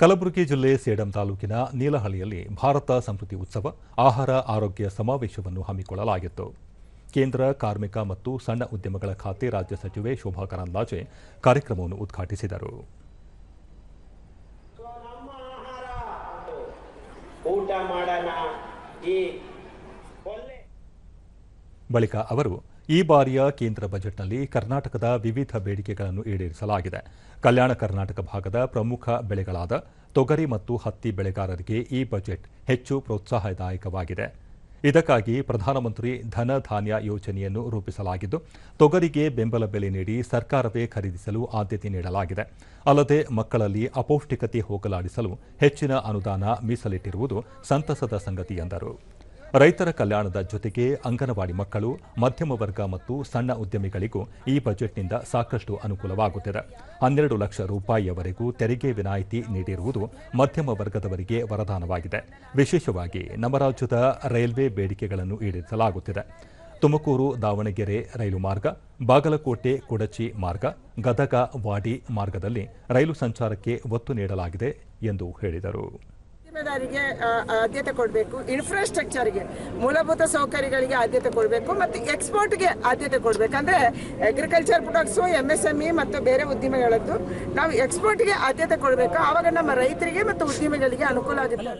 ಕಲಬುರಗಿ ಜಿಲ್ಲೆ ಸೇಡಂ ತಾಲೂಕಿನ ನೀಲಹಳ್ಳಿಯಲ್ಲಿ ಭಾರತ ಸಂಸ್ಕೃತಿ ಉತ್ಸವ ಆಹಾರ ಆರೋಗ್ಯ ಸಮಾವೇಶವನ್ನು ಹಮ್ಮಿಕೊಳ್ಳಲಾಗಿತ್ತು. ಕೇಂದ್ರ ಕಾರ್ಮಿಕ ಮತ್ತು ಸಣ್ಣ ಉದ್ಯಮಗಳ ಖಾತೆ ರಾಜ್ಯ ಸಚಿವೆ ಶೋಭಾ ಕರಂದ್ಲಾಜೆ ಕಾರ್ಯಕ್ರಮವನ್ನು ಉದ್ಘಾಟಿಸಿದರು. ಬಳಿಕ ಅವರು ಈ ಬಾರಿಯ ಕೇಂದ್ರ ಬಜೆಟ್ನಲ್ಲಿ ಕರ್ನಾಟಕದ ವಿವಿಧ ಬೇಡಿಕೆಗಳನ್ನು ಈಡೇರಿಸಲಾಗಿದೆ. ಕಲ್ಯಾಣ ಕರ್ನಾಟಕ ಭಾಗದ ಪ್ರಮುಖ ಬೆಳೆಗಳಾದ ತೊಗರಿ ಮತ್ತು ಹತ್ತಿ ಬೆಳೆಗಾರರಿಗೆ ಈ ಬಜೆಟ್ ಹೆಚ್ಚು ಪ್ರೋತ್ಸಾಹದಾಯಕವಾಗಿದೆ. ಇದಕ್ಕಾಗಿ ಪ್ರಧಾನಮಂತ್ರಿ ಧನ ಧಾನ್ಯ ಯೋಜನೆಯನ್ನು ರೂಪಿಸಲಾಗಿದ್ದು, ತೊಗರಿಗೆ ಬೆಂಬಲ ಬೆಲೆ ನೀಡಿ ಸರ್ಕಾರವೇ ಖರೀದಿಸಲು ಆದ್ಯತೆ ನೀಡಲಾಗಿದೆ. ಅಲ್ಲದೆ ಮಕ್ಕಳಲ್ಲಿ ಅಪೌಷ್ಟಿಕತೆ ಹೋಗಲಾಡಿಸಲು ಹೆಚ್ಚಿನ ಅನುದಾನ ಮೀಸಲಿಟ್ಟಿರುವುದು ಸಂತಸದ ಸಂಗತಿ ಎಂದರು. ರೈತರ ಕಲ್ಯಾಣದ ಜೊತೆಗೆ ಅಂಗನವಾಡಿ ಮಕ್ಕಳು, ಮಧ್ಯಮ ವರ್ಗ ಮತ್ತು ಸಣ್ಣ ಉದ್ಯಮಿಗಳಿಗೂ ಈ ಬಜೆಟ್ನಿಂದ ಸಾಕಷ್ಟು ಅನುಕೂಲವಾಗುತ್ತಿದೆ. ಹನ್ನೆರಡು ಲಕ್ಷ ರೂಪಾಯಿಯವರೆಗೂ ತೆರಿಗೆ ವಿನಾಯಿತಿ ನೀಡಿರುವುದು ಮಧ್ಯಮ ವರ್ಗದವರಿಗೆ ವರದಾನವಾಗಿದೆ. ವಿಶೇಷವಾಗಿ ನಮ್ಮ ರಾಜ್ಯದ ರೈಲ್ವೆ ಬೇಡಿಕೆಗಳನ್ನು ಈಡೇರಿಸಲಾಗುತ್ತಿದೆ. ತುಮಕೂರು, ದಾವಣಗೆರೆ ರೈಲು ಮಾರ್ಗ, ಬಾಗಲಕೋಟೆ, ಕುಡಚಿ ಮಾರ್ಗ, ಗದಗ, ವಾಡಿ ಮಾರ್ಗದಲ್ಲಿ ರೈಲು ಸಂಚಾರಕ್ಕೆ ಒತ್ತು ನೀಡಲಾಗಿದೆ ಎಂದು ಹೇಳಿದರು. ಉದ್ದಿಮೆದಾರಿಗೆ ಆ, ಆದ್ಯತೆ ಕೊಡಬೇಕು ಇನ್ಫ್ರಾಸ್ಟ್ರಕ್ಚರ್ಗೆ ಮೂಲಭೂತ ಸೌಕರ್ಯಗಳಿಗೆ ಆದ್ಯತೆ ಕೊಡಬೇಕು ಮತ್ತು ಎಕ್ಸ್ಪೋರ್ಟ್ಗೆ ಆದ್ಯತೆ ಕೊಡಬೇಕು. ಅಂದ್ರೆ agriculture products M S M E ಮತ್ತು ಬೇರೆ ಉದ್ದಿಮೆಗಳದ್ದು ನಾವು ಎಕ್ಸ್ಪೋರ್ಟ್ಗೆ ಆದ್ಯತೆ ಕೊಡಬೇಕು. ಆವಾಗ ನಮ್ಮ ರೈತರಿಗೆ ಮತ್ತು ಉದ್ಯಮಿಗಳಿಗೆ ಅನುಕೂಲ ಆಗುತ್ತೆ.